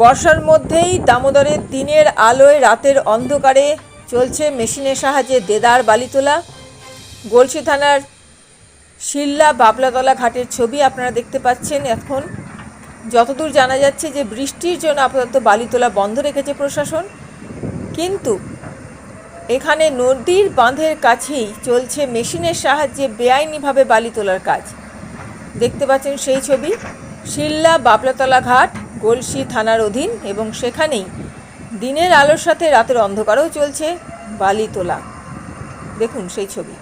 বর্ষার মধ্যেই দামোদরের দিনের আলোয় রাতের অন্ধকারে চলছে মেশিনের সাহায্যে দেদার বালি তোলা। গলসি থানার শিল্লা বাবলাতলা ঘাটের ছবি আপনারা দেখতে পাচ্ছেন এখন। যতদূর জানা যাচ্ছে যে বৃষ্টির জন্য আপাতত বালি তোলা বন্ধ রেখেছে প্রশাসন। কিন্তু এখানে নদীর বাঁধের কাছেই চলছে মেশিনের সাহায্যে বেআইনিভাবে বালি তোলার কাজ। দেখতে পাচ্ছেন সেই ছবি, শিল্লা বাবলাতলা ঘাট। গলসি থানার অধীন এবং সেখানেই দিনের আলোর সাথে রাতের অন্ধকারও চলছে বালি তোলা দেখুন সেই ছবি।